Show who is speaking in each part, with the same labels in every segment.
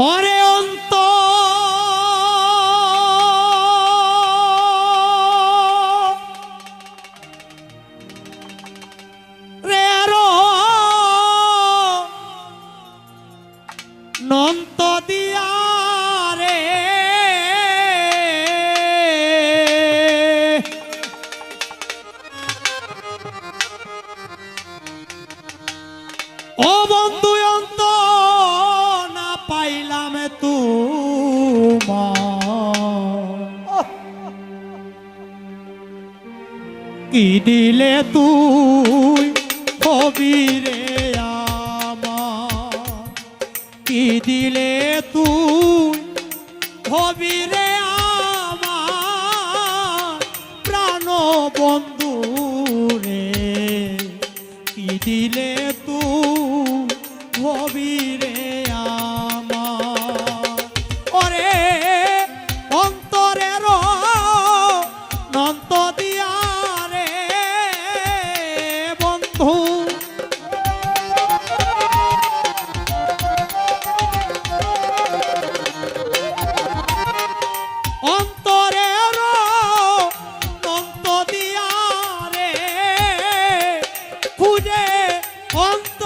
Speaker 1: और কি দিলে তুই? হবি রে আমার। কি দিলে তুই? হবি রে আমার। প্রাণ বন্ধু রে, কি দিলে তুই? হবি অন্ত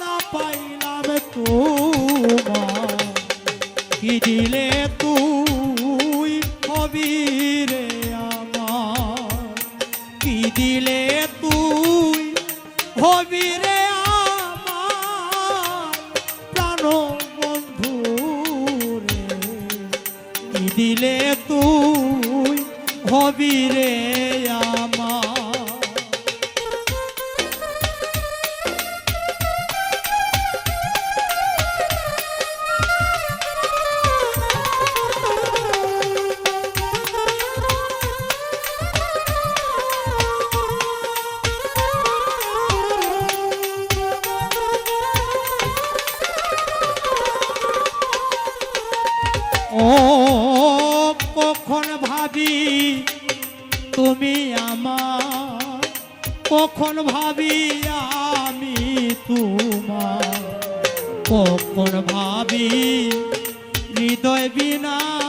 Speaker 1: না পাইলাম তোমার কি দিলে তুই হবিরে আমার কি দিলে তুই হবি রে আমার প্রাণ বন্ধু রে কখন ভাবি তুমি আমার? কখন ভাবি আমি তোমার? কখন ভাবি হৃদয় বিনার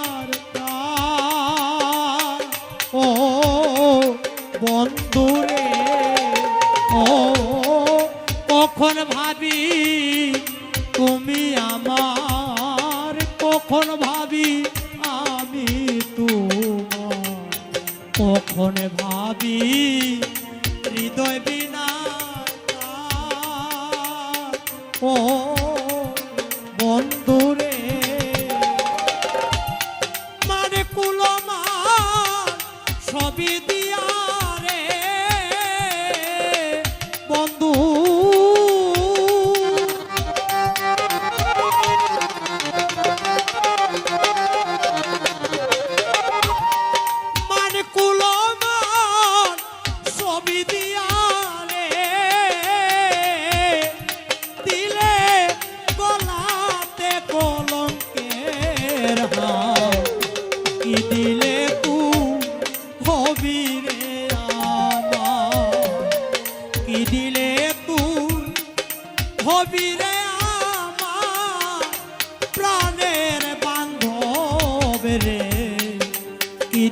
Speaker 1: ভাবি হৃদয় বিনা ও বন্ধুরে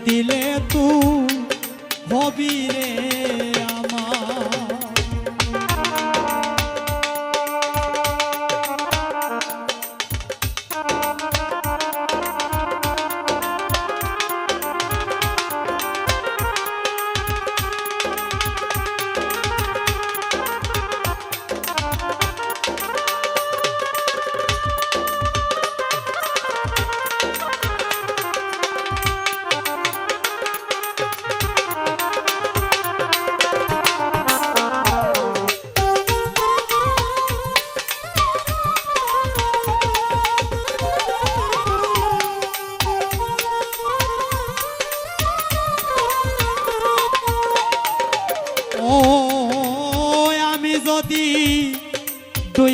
Speaker 1: দিলে তু হবি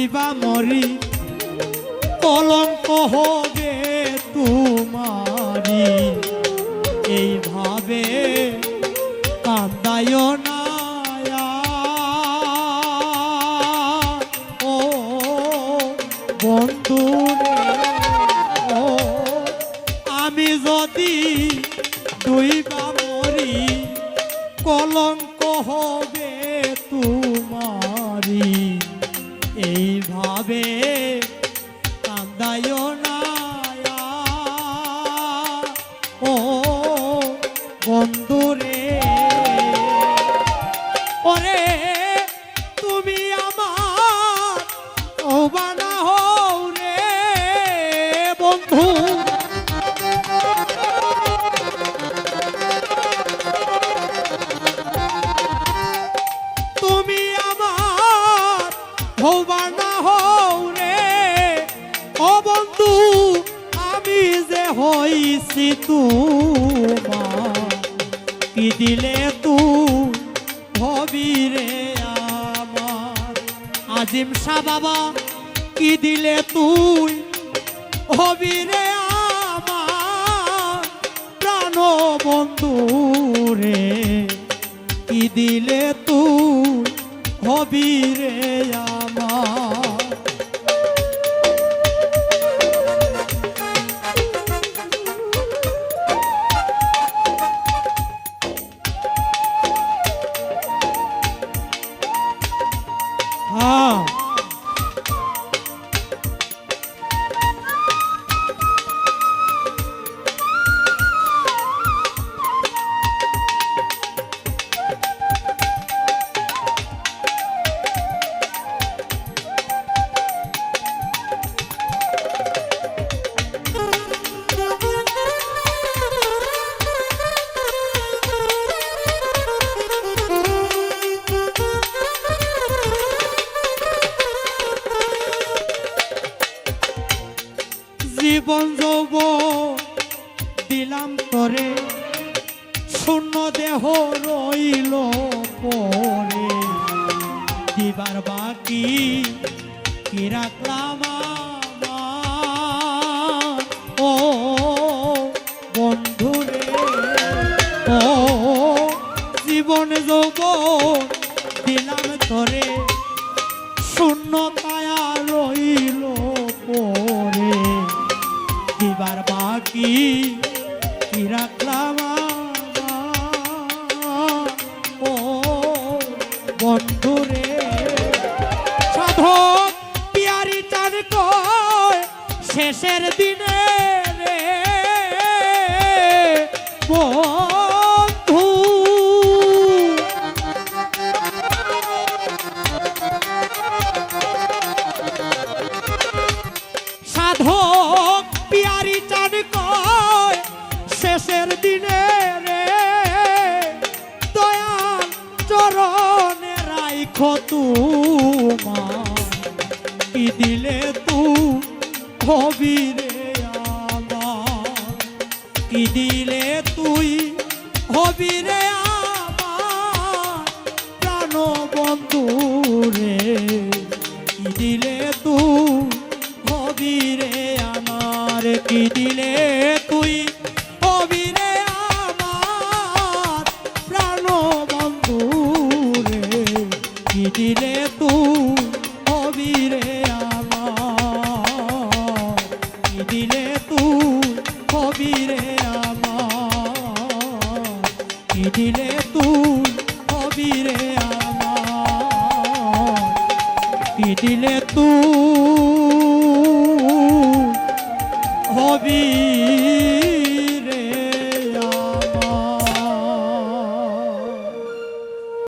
Speaker 1: দইবা মরি কলঙ্ক হবে তোমারি এইভাবে কান্দায় না ও বন্ধু এইভাবে তোমার। কি দিলে তুই হবি রে আমার? আজিম শাহ বাবা, কি দিলে তুই হবি রে আমার? প্রাণ বন্ধু রে কি দিলে তুই হবি রে জীবন যৌব দিলাম তরে। শূন্য দেহ রইল পরে। দিবার বাকি কি রাখলাম ও বন্ধুরে ও জীবন যৌব দিলাম তরে। শূন্য শেষের দিনে রে বন্ধু। সাধক পিয়ারি চান কয়, শেষের দিনে রে দয়াল চরণে রাইখ তোমার কি দিলে হবি রে আমার কি দিলে তুই? হবি রে আমার প্রাণ বন্ধু রে, কি দিলে তুই? হবি রে আমার কি দিলে তুই হবি রে আমার? দিলে তুই